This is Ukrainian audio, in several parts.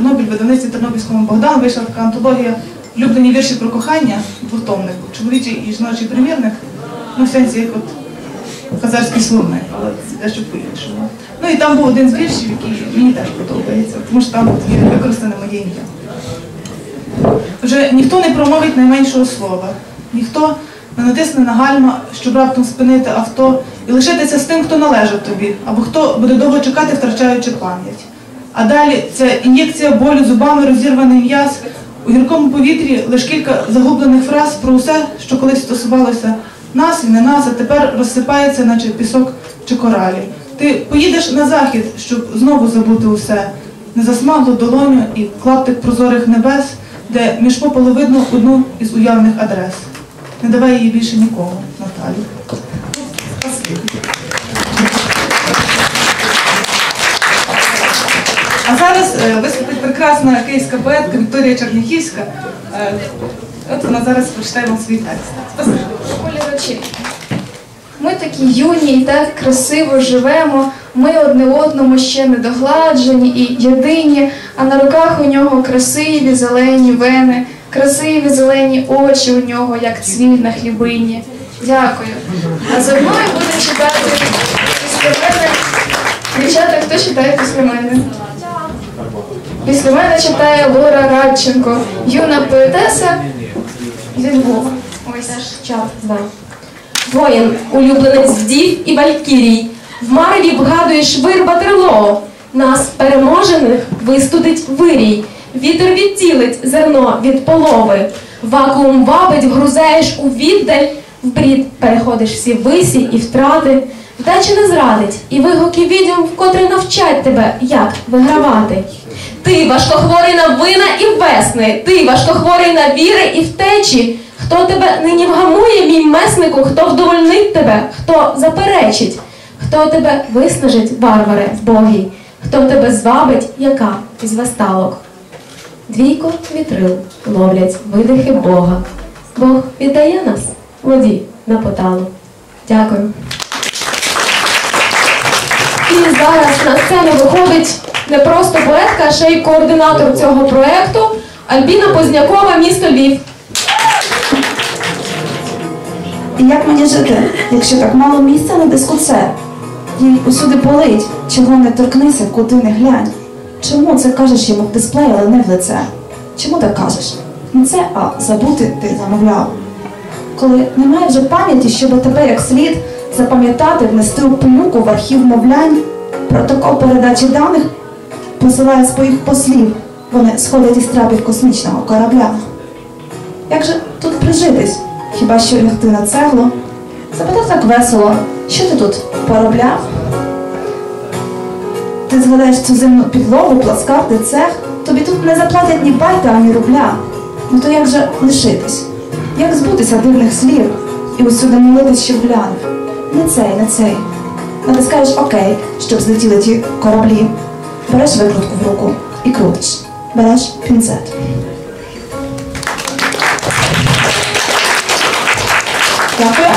Тернопіль, видавництві Тернопільському Богдан вийшла така антологія Люблені вірші про кохання, двотомник, чоловічий і жіночий примірник, ну в сенсі як от хазарський словник, але це дещо по-іншому. Ну і там був один з віршів, який мені теж подобається, тому що там є використане моє ім'я. Вже ніхто не промовить найменшого слова, ніхто не натисне на гальма, щоб раптом спинити авто і лишитися з тим, хто належить тобі, або хто буде довго чекати, втрачаючи пам'ять. А далі ця ін'єкція болю зубами розірваний м'яз, у гіркому повітрі лише кілька загублених фраз про усе, що колись стосувалося нас і не нас, а тепер розсипається, наче пісок чи коралі. Ти поїдеш на захід, щоб знову забути усе, незасмаглу долоню і клаптик прозорих небес, де між пополу видно одну із уявних адрес. Не давай її більше нікому, Наталі. Зараз е, виступить прекрасна київська поетка Вікторія Черняхівська. Е, От вона зараз прочитає вам свій текст. Полірочі. Ми такі юні і так красиво живемо. Ми одне одному ще не догладжені і єдині, а на руках у нього красиві зелені вени, красиві зелені очі у нього, як цвіт на хлібині. Дякую. А за мною буде читати після мене. Дівчата, хто читає після мене? Після мене читає Лора Радченко, юна поетеса зі Львова. Ось наш чат знає. Воїн, улюбленець вдів і валькірій, в мареві вгадуєш вир батерло. Нас, переможених, вистудить вирій, вітер відділить зерно від полови, вакуум вабить, вгрузаєш у віддаль, в брід переходиш всі висі і втрати, вдача не зрадить, і вигуки відьом вкотре навчать тебе, як вигравати. Ти важкохворий на вина і весни, ти важкохворий на віри і втечі. Хто тебе нині вгамує, мій меснику, хто вдовольнить тебе, хто заперечить, хто тебе виснажить, варваре, богі, хто тебе звабить, яка із весталок. Двійко вітрил ловлять видихи Бога. Бог віддає нас воді на поталу. Дякую. І зараз на сцену виходить не просто поетка, а ще й координатор цього проєкту Альбіна Познякова, місто Львів. І як мені жити, якщо так мало місця на дискуце? Їй усюди болить, чого не торкнися, куди не глянь. Чому це кажеш йому в дисплеї, але не в лице? Чому так кажеш? Не це, а забути ти замовляв. Коли немає вже пам'яті, щоб тебе як слід запам'ятати, внести у пилюку в архів мовлянь, протокол передачі даних посилає своїх послів. Вони сходять із трапів космічного корабля. Як же тут прижитись? Хіба що лягти на цеглу? Запитав так весело, що ти тут поробляв? Ти згадаєш цю зимну підлогу, плацкарти, цех, тобі тут не заплатять ні байта, ані рубля. Ну то як же лишитись? Як збутися дивних слів і усюди молитись, щоб Не цей, не цей. Натискаєш окей, щоб злетіли ті кораблі. Береш викрутку в руку і крутиш. Береш пінцет. Дякую.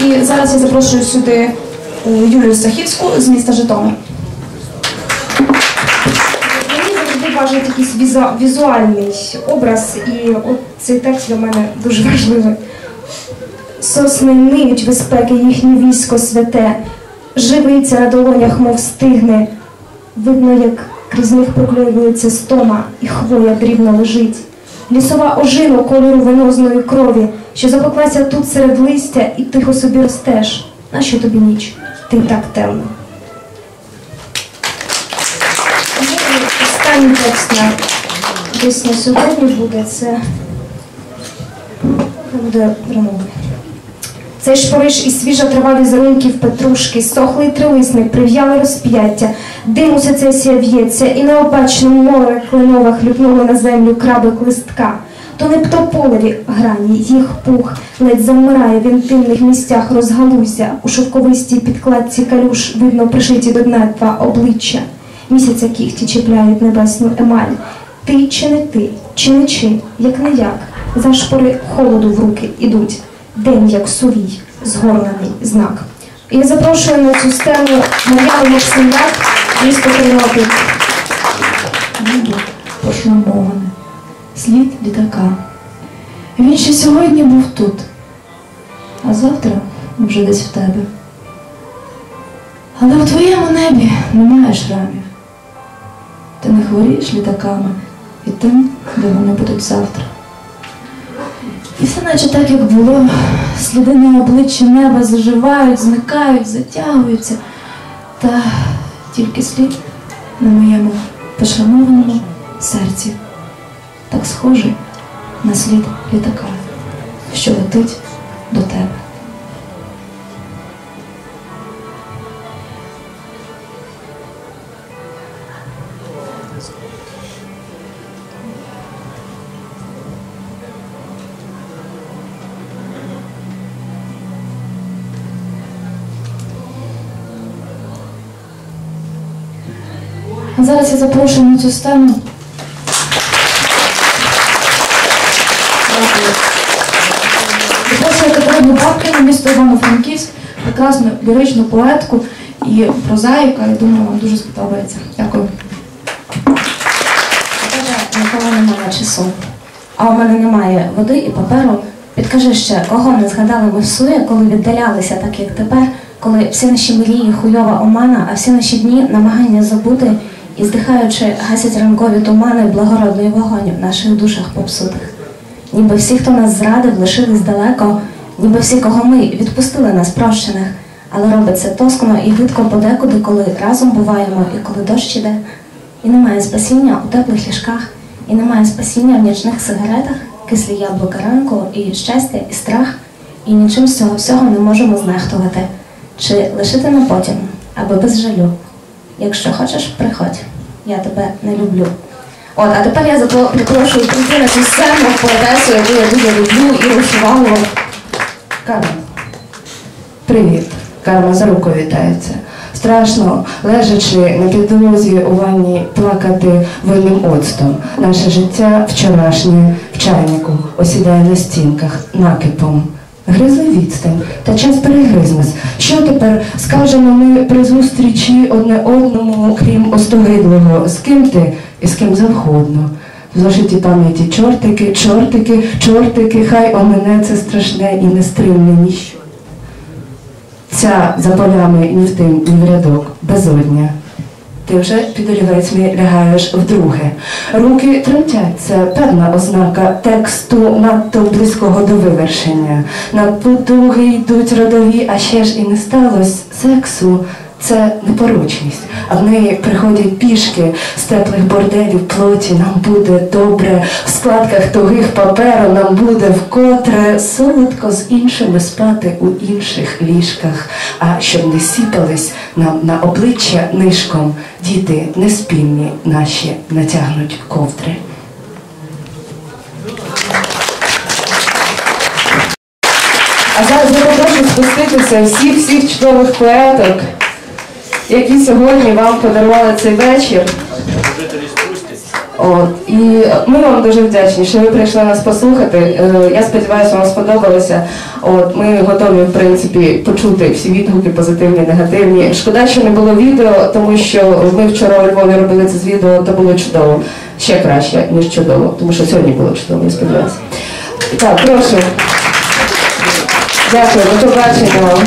І зараз я запрошую сюди е, Юлію Сахівську з міста Житомир. Мені завжди важить якийсь візу- візуальний образ, і от цей текст для мене дуже важливий. Сосни ниють безпеки, їхнє військо святе, живиться на долонях, мов стигне. Видно, як крізь них проклюється стома, і хвоя дрібно лежить. Лісова ожина кольору венозної крові, що запеклася тут серед листя, і тихо собі ростеш. Нащо тобі ніч? Ти так темно. Останній текст на десь на сьогодні буде це буде промови. Цей ж Париж і свіжа трава візерунків петрушки, сохлий трилисник, прив'яле розп'яття, дим у сецесія в'ється, і на опачному море кленова хлюпнули на землю крабик листка. То не птополеві грані, їх пух ледь завмирає в інтимних місцях розгалузя, у шовковистій підкладці калюш видно пришиті до дна два обличчя. Місяця кіхті чіпляють небесну емаль. Ти чи не ти, чи не чи, як не як, зашпори холоду в руки ідуть. День як сувій, згорнений знак. І я запрошую на цю сцену Мар'яну Максимляк, місто Тернопіль. небо пошламоване, слід літака. Він ще сьогодні був тут, а завтра вже десь в тебе. Але в твоєму небі немає шрамів. Ти не хворієш літаками і тим, де вони будуть завтра. Все наче так, як було, сліди на обличчі неба заживають, зникають, затягуються. Та тільки слід на моєму пошанованому серці, так схожий на слід літака, що летить до тебе. Зараз я запрошую на цю сцену. Запрошую Катерину Бабкину, місто Івано-Франківськ, прекрасну ліричну поетку і прозаїка. Я думаю, вам дуже сподобається. Дякую. Ніколи немає часу. А у мене немає води і паперу. Підкажи ще, кого не згадали ми в сує, коли віддалялися так, як тепер, коли всі наші мрії хуйова омана, а всі наші дні намагання забути і здихаючи, гасять ранкові тумани благородної вогонь в наших душах попсутих. Ніби всі, хто нас зрадив, лишились далеко, ніби всі, кого ми відпустили нас прощених, але робить це тоскно і гидко подекуди, коли разом буваємо і коли дощ іде. І немає спасіння у теплих ліжках, і немає спасіння в нічних сигаретах, кислі яблука ранку, і щастя, і страх, і нічим з цього всього не можемо знехтувати. Чи лишити на потім, аби без жалю. Якщо хочеш, приходь, я тебе не люблю. От, а тепер я запрошую прийти на цю сцену поетесу, яку я дуже люблю, і Шувалову. Карма. Привіт. Карма за руку вітається. Страшно, лежачи на підлозі у ванні, плакати винним оцтом. Наше життя вчорашнє в чайнику осідає на стінках накипом. Гризли відстань, та час перегриз нас. Що тепер скажемо ми при зустрічі одне одному, крім остогидлого, з ким ти і з ким завгодно. В зошиті пам'яті чортики, чортики, чортики, хай омине це страшне і нестримне ніщо. Ця за полями ні в тим, ні в рядок, безодня. Ти вже під олівець лягаєш вдруге. Руки тремтять, це певна ознака тексту надто близького до вивершення. На потуги йдуть родові, а ще ж і не сталося сексу. Це непорочність, а в неї приходять пішки з теплих борделів плоті. Нам буде добре в складках тугих паперу. Нам буде вкотре солодко з іншими спати у інших ліжках. А щоб не сіпались нам на обличчя нишком, діти неспільні наші натягнуть ковдри. А зараз я попрошу спуститися всіх всіх чудових поеток, які сьогодні вам подарували цей вечір. От і ми вам дуже вдячні, що ви прийшли нас послухати. Е, Я сподіваюся, вам сподобалося. От ми готові, в принципі, почути всі відгуки, позитивні, негативні. Шкода, що не було відео, тому що ми вчора у Львові робили це з відео, то було чудово. Ще краще, ніж чудово, тому що сьогодні було чудово, я сподіваюся. Так, прошу. Дякую, до побачення вам.